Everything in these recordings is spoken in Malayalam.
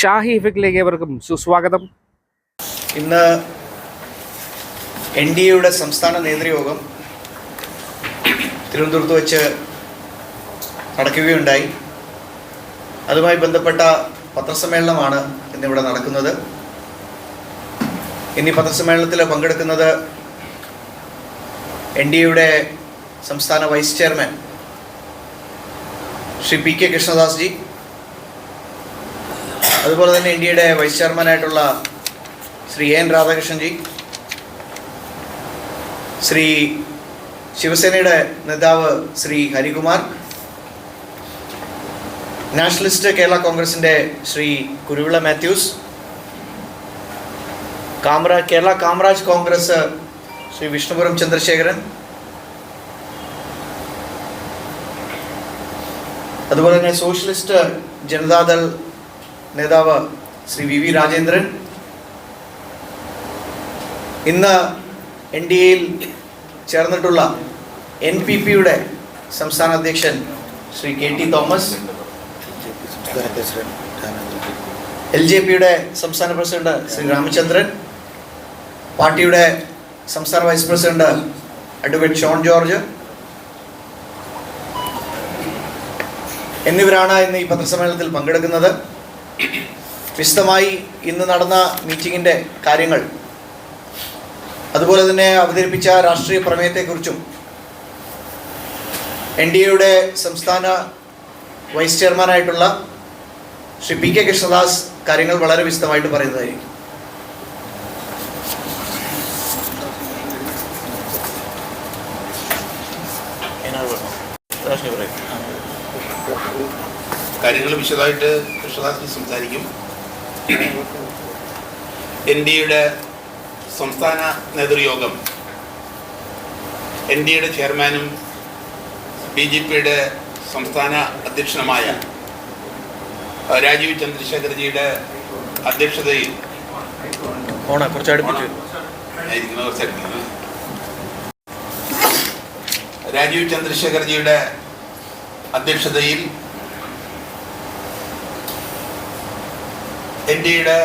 ഷാഹി ഇഫക്റ്റിലേക്ക് ഏവർക്കും സുസ്വാഗതം. ഇന്ന് എൻ ഡി എയുടെ സംസ്ഥാന നേതൃയോഗം തിരുവനന്തപുരത്ത് വെച്ച് നടക്കുകയുണ്ടായി. അതുമായി ബന്ധപ്പെട്ട പത്രസമ്മേളനമാണ് ഇന്നിവിടെ നടക്കുന്നത്. ഇനി പത്രസമ്മേളനത്തിൽ പങ്കെടുക്കുന്നത് എൻ ഡി എയുടെ സംസ്ഥാന vice chairman Shri P K Krishnadas ji അതുപോലെ തന്നെ ഇന്ത്യയുടെ വൈസ് ചെയർമാനായിട്ടുള്ള ശ്രീ എൻ രാധാകൃഷ്ണൻജി ശ്രീ ശിവസേനയുടെ നേതാവ് ശ്രീ ഹരികുമാർ നാഷണലിസ്റ്റ് കേരള കോൺഗ്രസിന്റെ ശ്രീ കുരുവിള മാത്യൂസ് കാമറ കേരള കാമറാജ് കോൺഗ്രസ് ശ്രീ വിഷ്ണുപുരം ചന്ദ്രശേഖരൻ അതുപോലെ തന്നെ സോഷ്യലിസ്റ്റ് ജനതാദൾ നേതാവ് ശ്രീ വി വി രാജേന്ദ്രൻ. ഇന്ന് എൻ ഡി എയിൽ ചേർന്നിട്ടുള്ള എൻ പി പിയുടെ സംസ്ഥാന അധ്യക്ഷൻ Shri K T Thomas L J പിയുടെ സംസ്ഥാന പ്രസിഡന്റ് ശ്രീ രാമചന്ദ്രൻ പാർട്ടിയുടെ സംസ്ഥാന vice president advocate Shone George എന്നിവരാണ് ഇന്ന് ഈ പത്രസമ്മേളനത്തിൽ പങ്കെടുക്കുന്നത്. വിശദമായി ഇന്ന് നടന്ന മീറ്റിങ്ങിന്റെ കാര്യങ്ങൾ അതുപോലെ തന്നെ അവതരിപ്പിച്ച രാഷ്ട്രീയ പ്രമേയത്തെക്കുറിച്ചും എൻ ഡി എയുടെ സംസ്ഥാന വൈസ് ചെയർമാനായിട്ടുള്ള ശ്രീ പി കെ കൃഷ്ണദാസ് കാര്യങ്ങൾ വളരെ വിശദമായിട്ട് പറയുന്നതായിരിക്കും. കാര്യങ്ങൾ വിശദമായിട്ട് കൃഷ്ണദാസ് സംസാരിക്കും എൻ ഡി എയുടെ സംസ്ഥാന നേതൃയോഗം എൻ ഡി എയുടെ ചെയർമാനും ബി ജെ പിയുടെ സംസ്ഥാന അധ്യക്ഷനുമായ രാജീവ് ചന്ദ്രശേഖർജിയുടെ അധ്യക്ഷതയിൽ. രാജീവ് ചന്ദ്രശേഖർജിയുടെ അധ്യക്ഷതയിൽ എൻ ഡി എയുടെ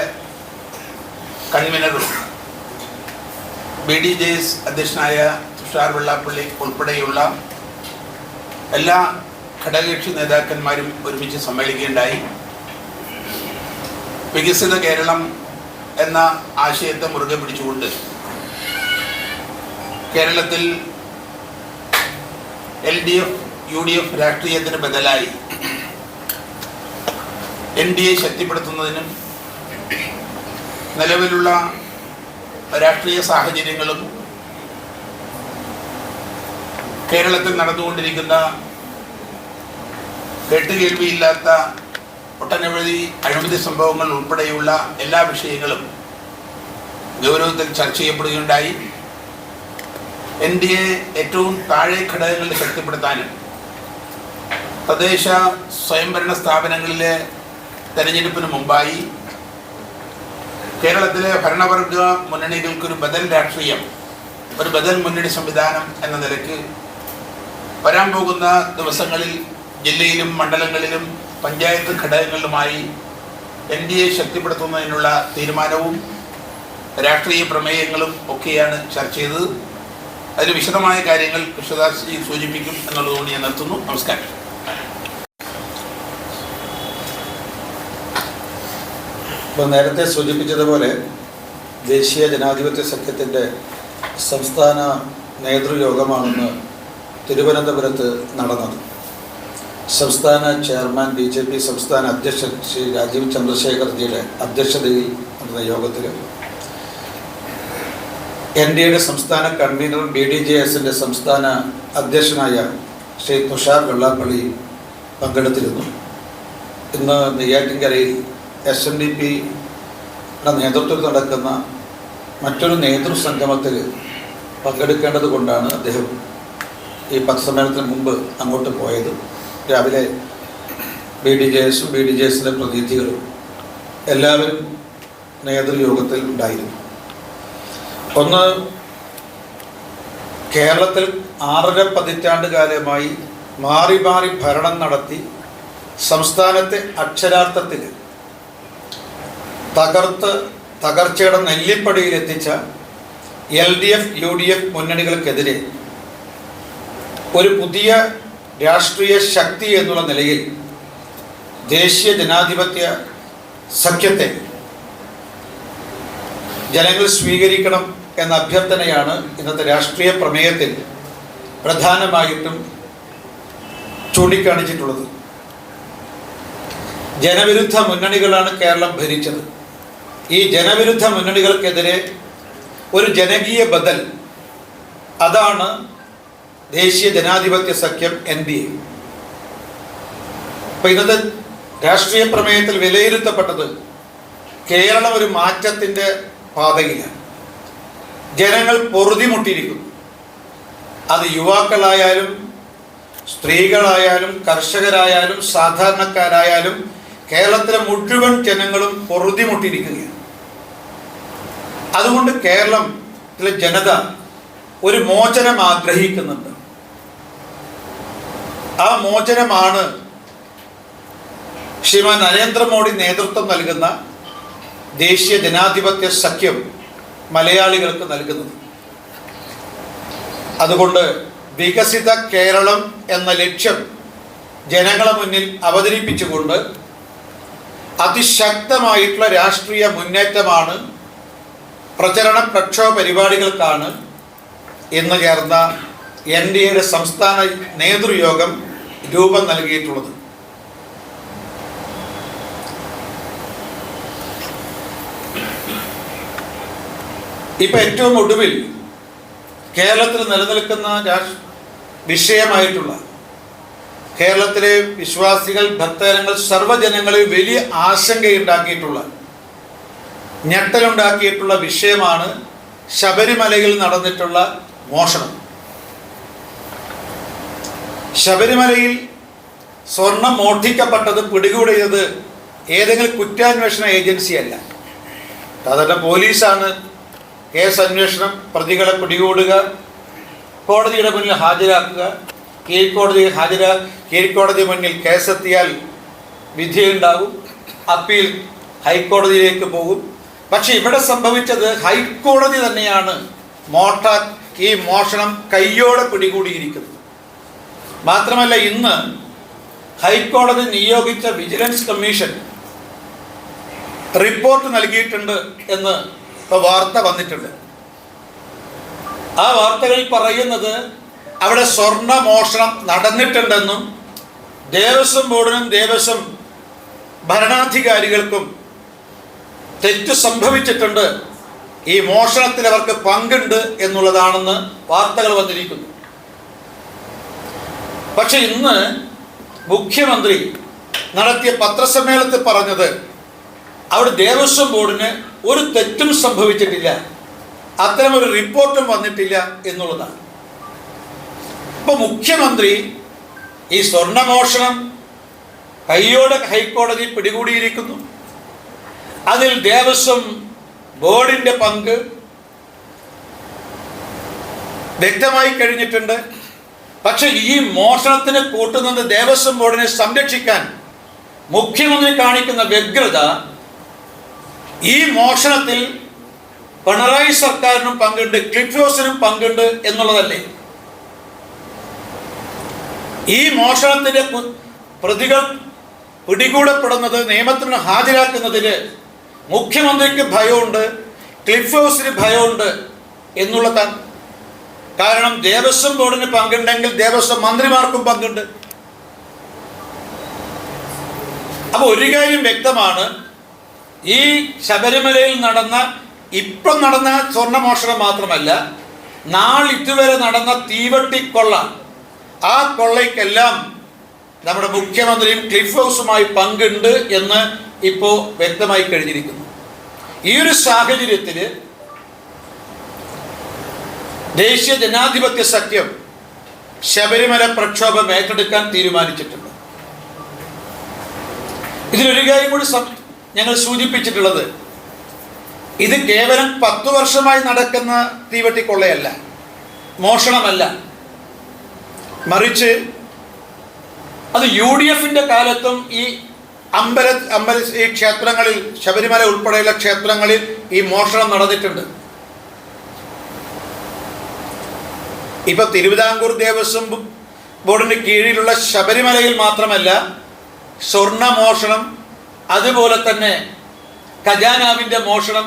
കൺവീനറും ബി ഡി ജെ എസ് അധ്യക്ഷനായ തുഷാർ വെള്ളാപ്പള്ളി ഉൾപ്പെടെയുള്ള എല്ലാ ഘടകകക്ഷി നേതാക്കന്മാരും ഒരുമിച്ച് സമ്മേളിക്കുകയുണ്ടായി. വികസിത കേരളം എന്ന ആശയത്തെ മുറുകെ പിടിച്ചുകൊണ്ട് കേരളത്തിൽ L D F U D F രാഷ്ട്രീയത്തിന് ബദലായി എൻ ഡി എ ശക്തിപ്പെടുത്തുന്നതിനും നിലവിലുള്ള രാഷ്ട്രീയ സാഹചര്യങ്ങളും കേരളത്തിൽ നടന്നുകൊണ്ടിരിക്കുന്ന കേട്ടുകേൾവിയില്ലാത്ത ഒട്ടനവധി അഴിമതി സംഭവങ്ങൾ ഉൾപ്പെടെയുള്ള എല്ലാ വിഷയങ്ങളും ഗൗരവത്തിൽ ചർച്ച ചെയ്യപ്പെടുകയുണ്ടായി. എൻ ഡി എ ഏറ്റവും താഴെ ഘടകങ്ങളിൽ ശക്തിപ്പെടുത്താനും തദ്ദേശ സ്വയംഭരണ സ്ഥാപനങ്ങളിലെ തെരഞ്ഞെടുപ്പിന് മുമ്പായി കേരളത്തിലെ ഭരണവർഗ മുന്നണികൾക്കൊരു ബദൽ രാഷ്ട്രീയം ഒരു ബദൽ മുന്നണി സംവിധാനം എന്ന നിലയ്ക്ക് വരാൻ പോകുന്ന ദിവസങ്ങളിൽ ജില്ലയിലും മണ്ഡലങ്ങളിലും പഞ്ചായത്ത് ഘടകങ്ങളിലുമായി എൻ ഡി എ ശക്തിപ്പെടുത്തുന്നതിനുള്ള തീരുമാനവും രാഷ്ട്രീയ പ്രമേയങ്ങളും ഒക്കെയാണ് ചർച്ച ചെയ്തത്. അതിൽ വിശദമായ കാര്യങ്ങൾ കൃഷ്ണദാസ് സൂചിപ്പിക്കും എന്നുള്ളതുകൊണ്ട് ഞാൻ നിർത്തുന്നു. നമസ്കാരം. ഇപ്പോൾ നേരത്തെ സൂചിപ്പിച്ചതുപോലെ ദേശീയ ജനാധിപത്യ സഖ്യത്തിന്റെ സംസ്ഥാന നേതൃയോഗമാണെന്ന് തിരുവനന്തപുരത്ത് നടന്നത്. സംസ്ഥാന ചെയർമാൻ ബി ജെ പി സംസ്ഥാന അധ്യക്ഷൻ ശ്രീ രാജീവ് ചന്ദ്രശേഖർജിയുടെ അധ്യക്ഷതയിൽ നടന്ന യോഗത്തിൽ എൻ ഡി എയുടെ സംസ്ഥാന കൺവീനർ ബി ഡി ജെ എസിന്റെ സംസ്ഥാന അധ്യക്ഷനായ ശ്രീ തുഷാർ വെള്ളാപ്പള്ളി പങ്കെടുത്തിരുന്നു. ഇന്ന് നെയ്യാറ്റിൻകരയിൽ എസ് എൻ ഡി പിയുടെ നേതൃത്വത്തിൽ നടക്കുന്ന മറ്റൊരു നേതൃസംഗമത്തിൽ പങ്കെടുക്കേണ്ടത് കൊണ്ടാണ് അദ്ദേഹം ഈ പത്രസമ്മേളനത്തിന് മുമ്പ് അങ്ങോട്ട് പോയത്. രാവിലെ ബി ഡി ജെ എസും ബി ഡി ജെ എസിന്റെ പ്രതിനിധികളും എല്ലാവരും നേതൃയോഗത്തിൽ ഉണ്ടായിരുന്നു. ഒന്ന് കേരളത്തിൽ ആറര പതിറ്റാണ്ട് കാലമായി മാറി മാറി ഭരണം നടത്തി സംസ്ഥാനത്തെ അക്ഷരാർത്ഥത്തിൽ തകർത്ത് തകർച്ചയുടെ നെല്ലിപ്പടിയിൽ എത്തിച്ച L D F U D F മുന്നണികൾക്കെതിരെ ഒരു പുതിയ രാഷ്ട്രീയ ശക്തി എന്നുള്ള നിലയിൽ ദേശീയ ജനാധിപത്യ സഖ്യത്തെ ജനങ്ങൾ സ്വീകരിക്കണം എന്ന അഭ്യർത്ഥനയാണ് ഇന്നത്തെ രാഷ്ട്രീയ പ്രമേയത്തിൽ പ്രധാനമായിട്ടും ചൂണ്ടിക്കാണിച്ചിട്ടുള്ളത്. ജനവിരുദ്ധ മുന്നണികളാണ് കേരളം ഭരിച്ചത്. ഈ ജനവിരുദ്ധ മുന്നണികൾക്കെതിരെ ഒരു ജനകീയ ബദൽ. അതാണ് ദേശീയ ജനാധിപത്യ സഖ്യം എൻ ഡി എ. ഇന്നത്തെ രാഷ്ട്രീയ പ്രമേയത്തിൽ വിലയിരുത്തപ്പെട്ടത് കേരളം ഒരു മാറ്റത്തിന്റെ പാതയിലാണ്. ജനങ്ങൾ പൊറുതിമുട്ടിയിരിക്കുന്നു. അത് യുവാക്കളായാലും സ്ത്രീകളായാലും കർഷകരായാലും സാധാരണക്കാരായാലും കേരളത്തിലെ മുഴുവൻ ജനങ്ങളും പൊറുതിമുട്ടിയിരിക്കുകയാണ്. അതുകൊണ്ട് കേരളത്തിലെ ജനത ഒരു മോചനം ആഗ്രഹിക്കുന്നുണ്ട്. ആ മോചനമാണ് ശ്രീമാൻ നരേന്ദ്രമോദി നേതൃത്വം നൽകുന്ന ദേശീയ ജനാധിപത്യ സഖ്യം മലയാളികൾക്ക് നൽകുന്നത്. അതുകൊണ്ട് വികസിത കേരളം എന്ന ലക്ഷ്യം ജനങ്ങളെ മുന്നിൽ അവതരിപ്പിച്ചുകൊണ്ട് അതിശക്തമായിട്ടുള്ള രാഷ്ട്രീയ മുന്നേറ്റമാണ് പ്രചരണ പ്രക്ഷോഭ പരിപാടികൾക്കാണ് ഇന്ന് ചേർന്ന എൻ ഡി എയുടെ സംസ്ഥാന നേതൃയോഗം രൂപം നൽകിയിട്ടുള്ളത്. ഇപ്പം ഏറ്റവും ഒടുവിൽ കേരളത്തിൽ നിലനിൽക്കുന്ന വിഷയമായിട്ടുള്ള കേരളത്തിലെ വിശ്വാസികൾ ഭക്തജനങ്ങൾ സർവജനങ്ങളിൽ വലിയ ആശങ്കയുണ്ടാക്കിയിട്ടുള്ള ഞെട്ടലുണ്ടാക്കിയിട്ടുള്ള വിഷയമാണ് ശബരിമലയിൽ നടന്നിട്ടുള്ള മോഷണം. ശബരിമലയിൽ സ്വർണം മോഷ്ടിക്കപ്പെട്ടത് പിടികൂടിയത് ഏതെങ്കിലും കുറ്റാന്വേഷണ ഏജൻസിയല്ല സാധാരണ പോലീസാണ് കേസ് അന്വേഷണം പ്രതികളെ പിടികൂടുക കോടതിയുടെ മുന്നിൽ ഹാജരാക്കുക കീഴ്ക്കോടതി ഹാജരാ കീഴ്ക്കോടതി മുന്നിൽ കേസെത്തിയാൽ വിധിയുണ്ടാകും അപ്പീൽ ഹൈക്കോടതിയിലേക്ക് പോകും. പക്ഷെ ഇവിടെ സംഭവിച്ചത് ഹൈക്കോടതി തന്നെയാണ് മോട്ട ഈ മോഷണം കയ്യോടെ പിടികൂടിയിരിക്കുന്നത്. മാത്രമല്ല ഇന്ന് ഹൈക്കോടതി നിയോഗിച്ച വിജിലൻസ് കമ്മീഷൻ റിപ്പോർട്ട് നൽകിയിട്ടുണ്ട് എന്ന് വാർത്ത വന്നിട്ടുണ്ട്. ആ വാർത്തകളിൽ പറയുന്നത് അവിടെ സ്വർണ മോഷണം നടന്നിട്ടുണ്ടെന്നും ദേവസ്വം ബോർഡിനും ദേവസ്വം ഭരണാധികാരികൾക്കും തെറ്റ് സംഭവിച്ചിട്ടുണ്ട്. ഈ മോഷണത്തിൽ അവർക്ക് പങ്കുണ്ട് എന്നുള്ളതാണെന്ന് വാർത്തകൾ വന്നിരിക്കുന്നു. പക്ഷെ ഇന്ന് മുഖ്യമന്ത്രി നടത്തിയ പത്രസമ്മേളനത്തിൽ പറഞ്ഞത് അവിടെ ദേവസ്വം ബോർഡിന് ഒരു തെറ്റും സംഭവിച്ചിട്ടില്ല. അത്തരമൊരു റിപ്പോർട്ടും വന്നിട്ടില്ല എന്നുള്ളതാണ്. ഇപ്പൊ മുഖ്യമന്ത്രി ഈ സ്വർണമോഷണം കയ്യോടെ ഹൈക്കോടതി പിടികൂടിയിരിക്കുന്നു. അതിൽ ദേവസ്വം ബോർഡിന്റെ പങ്ക് വ്യക്തമായി കഴിഞ്ഞിട്ടുണ്ട്. പക്ഷെ ഈ മോഷണത്തിന് കൂട്ടുന്നത് ദേവസ്വം ബോർഡിനെ സംരക്ഷിക്കാൻ മുഖ്യമന്ത്രി കാണിക്കുന്ന വ്യഗ്രത ഈ മോഷണത്തിൽ പിണറായി സർക്കാരിനും പങ്കുണ്ട് ക്ലിഫ് പങ്കുണ്ട് എന്നുള്ളതല്ലേ? ഈ മോഷണത്തിന്റെ പ്രതികൾ പിടികൂടപ്പെടുന്നത് നിയമത്തിന് ഹാജരാക്കുന്നതിന് മുഖ്യമന്ത്രിക്ക് ഭയമുണ്ട് ക്ലിഫ് ഹൗസിന് ഭയമുണ്ട് എന്നുള്ള ത- കാരണം ദേവസ്വം ബോർഡിന് പങ്കുണ്ടെങ്കിൽ ദേവസ്വം മന്ത്രിമാർക്കും പങ്കുണ്ട്. അപ്പൊ ഒരു കാര്യം വ്യക്തമാണ് ഈ ശബരിമലയിൽ നടന്ന ഇപ്പം നടന്ന സ്വർണമോഷണം മാത്രമല്ല നാളിതുവരെ നടന്ന തീവട്ടിക്കൊള്ള ആ കൊള്ളയ്ക്കെല്ലാം നമ്മുടെ മുഖ്യമന്ത്രിയും ക്ലിഫ് ഹൗസുമായി പങ്കുണ്ട് എന്ന് ഇപ്പോൾ വ്യക്തമായി കഴിഞ്ഞിരിക്കുന്നു. ഈ ഒരു സാഹചര്യത്തിൽ ദേശീയ ജനാധിപത്യ സഖ്യം ശബരിമല പ്രക്ഷോഭം ഏറ്റെടുക്കാൻ തീരുമാനിച്ചിട്ടുണ്ട്. ഇതിലൊരു കാര്യം കൂടി ഞങ്ങൾ സൂചിപ്പിച്ചിട്ടുള്ളത്. ഇത് കേവലം പത്തു വർഷമായി നടക്കുന്ന തീവട്ടിക്കൊള്ളയല്ല. മോഷണമല്ല. മറിച്ച് അത് യു ഡി എഫിന്റെ കാലത്തും ഈ അമ്പല അമ്പല ഈ ക്ഷേത്രങ്ങളിൽ ശബരിമല ഉൾപ്പെടെയുള്ള ക്ഷേത്രങ്ങളിൽ ഈ മോഷണം നടന്നിട്ടുണ്ട്. ഇപ്പൊ തിരുവിതാംകൂർ ദേവസ്വം ബോർഡിന് കീഴിലുള്ള ശബരിമലയിൽ മാത്രമല്ല സ്വർണ മോഷണം അതുപോലെ തന്നെ ഖജാനാവിന്റെ മോഷണം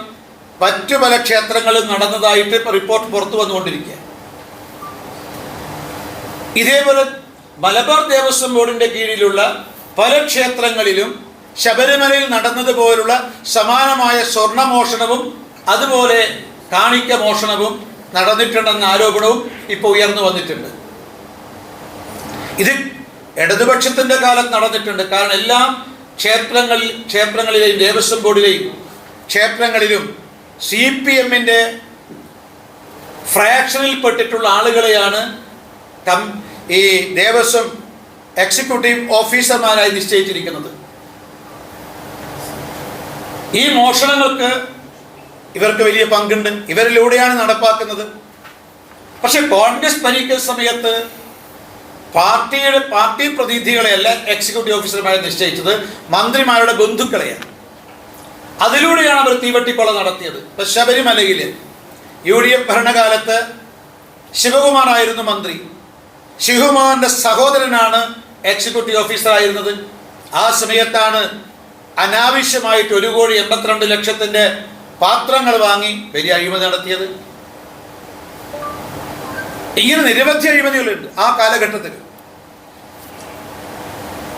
മറ്റു പല ക്ഷേത്രങ്ങളിൽ നടന്നതായിട്ട് റിപ്പോർട്ട് പുറത്തു വന്നുകൊണ്ടിരിക്കുക. ഇതേപോലെ മലബാർ ദേവസ്വം ബോർഡിന്റെ കീഴിലുള്ള പല ക്ഷേത്രങ്ങളിലും ശബരിമലയിൽ നടന്നതുപോലുള്ള സമാനമായ സ്വർണമോഷണവും അതുപോലെ കാണിക്ക മോഷണവും നടന്നിട്ടുണ്ടെന്ന ആരോപണവും ഇപ്പോൾ ഉയർന്നു വന്നിട്ടുണ്ട്. ഇത് ഇടതുപക്ഷത്തിന്റെ കാലത്ത് നടന്നിട്ടുണ്ട്. കാരണം എല്ലാ ക്ഷേത്രങ്ങളിൽ ക്ഷേത്രങ്ങളിലെയും ദേവസ്വം ബോർഡിലെയും ക്ഷേത്രങ്ങളിലും സി പി എമ്മിന്റെ ഫ്രാക്ഷനിൽപ്പെട്ടിട്ടുള്ള ആളുകളെയാണ് കം ഈ ദേവസ്വം എക്സിക്യൂട്ടീവ് ഓഫീസർമാരായി നിശ്ചയിച്ചിരിക്കുന്നത്. ഈ മോഷണങ്ങൾക്ക് ഇവർക്ക് വലിയ പങ്കുണ്ട്. ഇവരിലൂടെയാണ് നടപ്പാക്കുന്നത്. പക്ഷെ കോൺഗ്രസ് ഭരിക്കുന്ന സമയത്ത് പാർട്ടിയുടെ പാർട്ടി പ്രതിനിധികളെയല്ല എക്സിക്യൂട്ടീവ് ഓഫീസർമാരെ നിശ്ചയിച്ചത്. മന്ത്രിമാരുടെ ബന്ധുക്കളെയാണ്. അതിലൂടെയാണ് അവർ തീവട്ടിക്കൊള നടത്തിയത്. ഇപ്പൊ ശബരിമലയിൽ യു ഡി എഫ് ഭരണകാലത്ത് ശിവകുമാർ ആയിരുന്നു മന്ത്രി. ശിവകുമാറിന്റെ സഹോദരനാണ് എക്സിക്യൂട്ടീവ് ഓഫീസർ ആയിരുന്നത്. ആ സമയത്താണ് അനാവശ്യമായിട്ട് ഒരു കോടി എൺപത്തിരണ്ട് ലക്ഷത്തിന്റെ പാത്രങ്ങൾ വാങ്ങി വലിയ അഴിമതി നടത്തിയത്. ഇങ്ങനെ നിരവധി അഴിമതികളുണ്ട് ആ കാലഘട്ടത്തിൽ.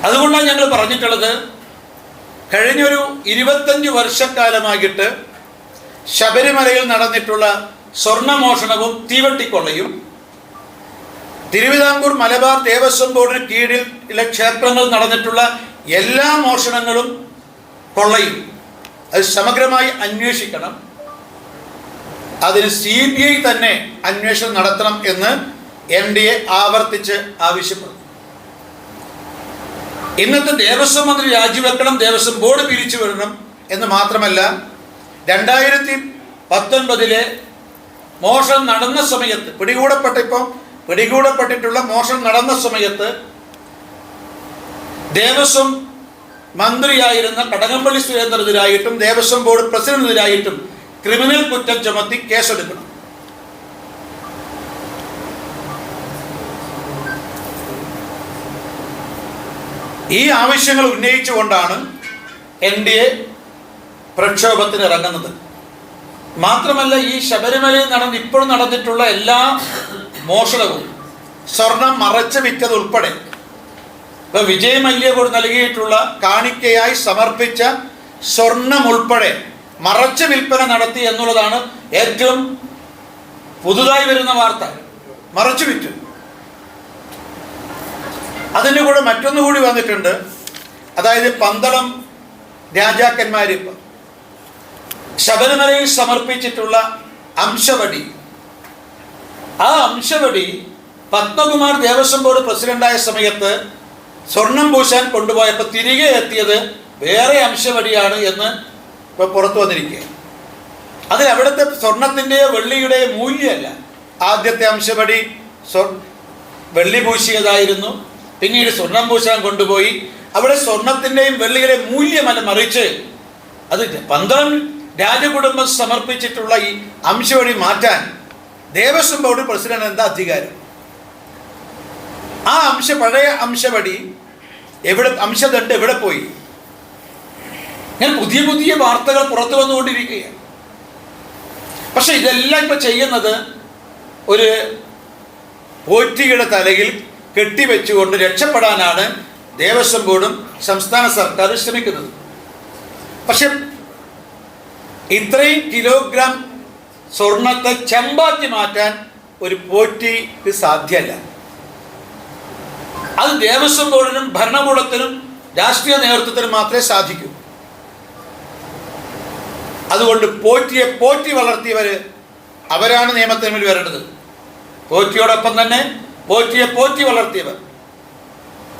അതുകൊണ്ടാണ് ഞങ്ങൾ പറഞ്ഞിട്ടുള്ളത് കഴിഞ്ഞൊരു ഇരുപത്തഞ്ച് വർഷക്കാലമായിട്ട് ശബരിമലയിൽ നടന്നിട്ടുള്ള സ്വർണമോഷണവും തീവട്ടിക്കൊള്ളയും തിരുവിതാംകൂർ മലബാർ ദേവസ്വം ബോർഡിന് കീഴിലെ ക്ഷേത്രങ്ങൾ നടന്നിട്ടുള്ള എല്ലാ മോഷണങ്ങളും കൊള്ളയും. അത് സമഗ്രമായി അന്വേഷിക്കണം. അതിന് സി ബി ഐ തന്നെ അന്വേഷണം നടത്തണം എന്ന് എൻ ഡി എ ആവർത്തിച്ച് ആവശ്യപ്പെടുന്നു. ഇന്നത്തെ ദേവസ്വം മന്ത്രി രാജിവെക്കണം ദേവസ്വം ബോർഡ് പിരിച്ചു വിടണം എന്ന് മാത്രമല്ല രണ്ടായിരത്തി പത്തൊൻപതിലെ മോഷണം നടന്ന സമയത്ത് പിടികൂടപ്പെട്ട ഇപ്പം പിടികൂടപ്പെട്ടിട്ടുള്ള മോഷണം നടന്ന സമയത്ത് ദേവസ്വം മന്ത്രിയായിരുന്ന കടകംപള്ളി സുരേന്ദ്രനെതിരായിട്ടും ദേവസ്വം ബോർഡ് പ്രസിഡന്റിനെതിരായിട്ടും ക്രിമിനൽ കുറ്റം ചുമത്തി കേസെടുക്കണം. ഈ ആവശ്യങ്ങൾ ഉന്നയിച്ചുകൊണ്ടാണ് എൻ ഡി എ പ്രക്ഷോഭത്തിന് ഇറങ്ങുന്നത് മാത്രമല്ല ഈ ശബരിമലയിൽ നടന്ന് ഇപ്പോൾ നടന്നിട്ടുള്ള എല്ലാ മോഷണവും സ്വർണം മറച്ച് വിറ്റത് ഉൾപ്പെടെ. ഇപ്പൊ വിജയ് മല്യകൂർ നൽകിയിട്ടുള്ള കാണിക്കയായി സമർപ്പിച്ച സ്വർണം ഉൾപ്പെടെ മറച്ച് വിൽപ്പന നടത്തി എന്നുള്ളതാണ് ഏറ്റവും പുതുതായി വരുന്ന വാർത്ത. മറച്ചു വിറ്റു. അതിന്റെ കൂടെ മറ്റൊന്നു കൂടി വന്നിട്ടുണ്ട്. അതായത് പന്തളം രാജാക്കന്മാരിപ്പം ശബരിമലയിൽ സമർപ്പിച്ചിട്ടുള്ള അംശവടി. ആ അംശവടി പത്മകുമാർ ദേവസ്വം ബോർഡ് പ്രസിഡന്റായ സമയത്ത് സ്വർണം പൂശാൻ കൊണ്ടുപോയപ്പോൾ തിരികെ എത്തിയത് വേറെ അംശവടിയാണ് എന്ന് ഇപ്പോൾ പുറത്തു വന്നിരിക്കുക അതിൽ അവിടുത്തെ സ്വർണത്തിന്റെയോ വെള്ളിയുടെയോ മൂല്യമല്ല. ആദ്യത്തെ അംശവടി സ്വർ വെള്ളി പൂശിയതായിരുന്നു. പിന്നീട് സ്വർണം പൂശാൻ കൊണ്ടുപോയി. അവിടെ സ്വർണത്തിന്റെയും വെള്ളിയുടെയും മൂല്യമല്ല മറിച്ച് അത് പന്ത്രണ്ട് രാജകുടുംബം സമർപ്പിച്ചിട്ടുള്ള ഈ അംശവടി മാറ്റാൻ ദേവസ്വം ബോർഡ് പ്രസിഡന്റ് എന്താ അധികാരം? ആ അംശ പഴയ അംശപടി എവിടെ അംശദണ്ട് എവിടെ പോയി? ഞാൻ പുതിയ പുതിയ വാർത്തകൾ പുറത്തു വന്നുകൊണ്ടിരിക്കുകയാണ്. പക്ഷെ ഇതെല്ലാം ഇപ്പൊ ചെയ്യുന്നത് ഒരു പോറ്റിയുടെ തലയിൽ കെട്ടിവെച്ചുകൊണ്ട് രക്ഷപ്പെടാനാണ് ദേവസ്വം ബോർഡും സംസ്ഥാന സർക്കാരും ശ്രമിക്കുന്നത്. പക്ഷെ ഇത്രയും കിലോഗ്രാം സ്വർണത്തെ ചെമ്പാക്കി മാറ്റാൻ ഒരു പോറ്റിക്ക് സാധ്യമല്ല. അത് ദേവസ്വം ബോർഡിനും ഭരണകൂടത്തിനും രാഷ്ട്രീയ നേതൃത്വത്തിനും മാത്രമേ സാധിക്കൂ. അതുകൊണ്ട് പോറ്റിയെ പോറ്റി വളർത്തിയവർ അവരാണ് നിയമത്തിന് മുന്നിൽ വരേണ്ടത്. പോറ്റിയോടൊപ്പം തന്നെ പോറ്റിയെ പോറ്റി വളർത്തിയവർ.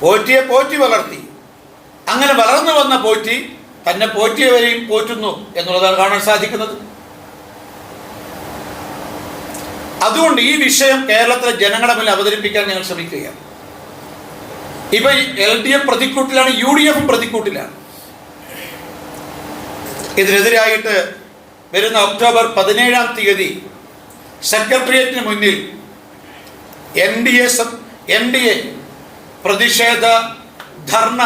പോറ്റിയെ പോറ്റി വളർത്തി. അങ്ങനെ വളർന്നു വന്ന പോറ്റി തന്നെ പോറ്റിയവരെയും പോറ്റുന്നു എന്നുള്ളതാണ് കാണാൻ സാധിക്കുന്നത്. അതുകൊണ്ട് ഈ വിഷയം കേരളത്തിലെ ജനങ്ങളുടെ മുന്നിൽ അവതരിപ്പിക്കാൻ ഞങ്ങൾ ശ്രമിക്കുകയാണ്. ഇപ്പൊ എൽ ഡി എഫ് പ്രതിക്കൂട്ടിലാണ് യു ഡി എഫും പ്രതിക്കൂട്ടിലാണ്. ഇതിനെതിരായിട്ട് വരുന്ന ഒക്ടോബർ പതിനേഴാം തീയതി സെക്രട്ടേറിയറ്റിന് മുന്നിൽ N D A N D A പ്രതിഷേധ ധർണ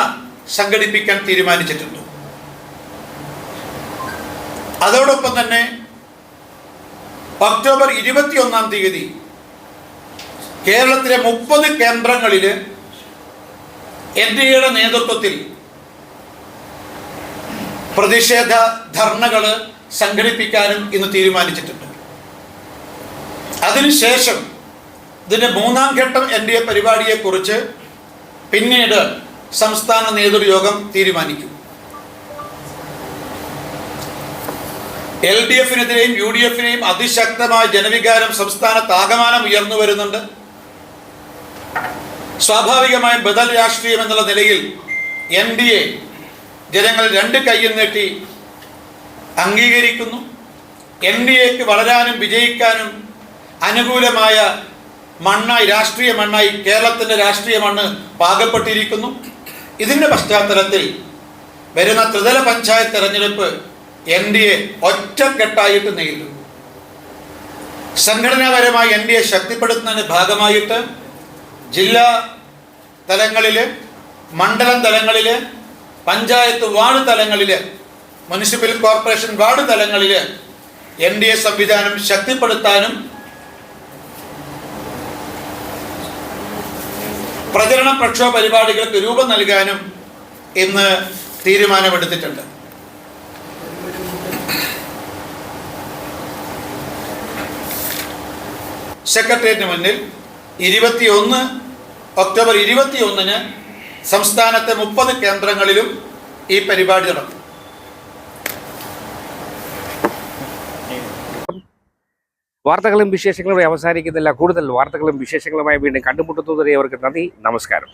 സംഘടിപ്പിക്കാൻ തീരുമാനിച്ചിട്ടുണ്ട്. അതോടൊപ്പം തന്നെ ഒക്ടോബർ ഇരുപത്തിയൊന്നാം തീയതി കേരളത്തിലെ മുപ്പത് കേന്ദ്രങ്ങളിൽ എൻ ഡി എയുടെ നേതൃത്വത്തിൽ പ്രതിഷേധ ധർണകൾ സംഘടിപ്പിക്കാനും ഇന്ന് തീരുമാനിച്ചിട്ടുണ്ട്. അതിനുശേഷം ഇതിന്റെ മൂന്നാം ഘട്ടം എൻ ഡി എ പരിപാടിയെക്കുറിച്ച് പിന്നീട് സംസ്ഥാന നേതൃയോഗം തീരുമാനിക്കും. എൽ ഡി എഫിനെതിരെയും യു ഡി എഫിനെയും അതിശക്തമായ ജനവികാരം സംസ്ഥാനത്താകമാനം ഉയർന്നു വരുന്നുണ്ട്. സ്വാഭാവികമായും ബദൽ രാഷ്ട്രീയം എന്നുള്ള നിലയിൽ എൻ ഡി എ ജനങ്ങൾ രണ്ട് കൈയും നീട്ടി അംഗീകരിക്കുന്നു. എൻ ഡി എക്ക് വളരാനും വിജയിക്കാനും അനുകൂലമായ മണ്ണായി രാഷ്ട്രീയ മണ്ണായി കേരളത്തിന്റെ രാഷ്ട്രീയ മണ്ണ് പാകപ്പെട്ടിരിക്കുന്നു. ഇതിന്റെ പശ്ചാത്തലത്തിൽ വരുന്ന ത്രിതല പഞ്ചായത്ത് തെരഞ്ഞെടുപ്പ് എൻ ഡി എ ഒറ്റക്കെട്ടായിട്ട് നേരിടും സംഘടനാപരമായി എൻ ഡി എ ശക്തിപ്പെടുത്തുന്നതിന് ഭാഗമായിട്ട് ജില്ലാ തലങ്ങളിൽ മണ്ഡലം തലങ്ങളിൽ പഞ്ചായത്ത് വാർഡ് തലങ്ങളിൽ മുനിസിപ്പൽ കോർപ്പറേഷൻ വാർഡ് തലങ്ങളിൽ എൻ ഡി എ സംവിധാനം ശക്തിപ്പെടുത്താനും പ്രചരണ പ്രക്ഷോഭ പരിപാടികൾക്ക് രൂപം നൽകാനും ഇന്ന് തീരുമാനമെടുത്തിട്ടുണ്ട്. സെക്രട്ടേറിയറ്റിന് മുന്നിൽ ഇരുപത്തിയൊന്ന് ഒക്ടോബർ ഇരുപത്തിയൊന്നിന് സംസ്ഥാനത്തെ മുപ്പത് കേന്ദ്രങ്ങളിലും ഈ പരിപാടി നടക്കും. വാർത്തകളും വിശേഷങ്ങളും അവസാനിക്കുന്നില്ല. കൂടുതൽ വാർത്തകളും വിശേഷങ്ങളുമായി വീണ്ടും കണ്ടുമുട്ടുന്നതുവരെ അവർക്ക് നന്ദി നമസ്കാരം.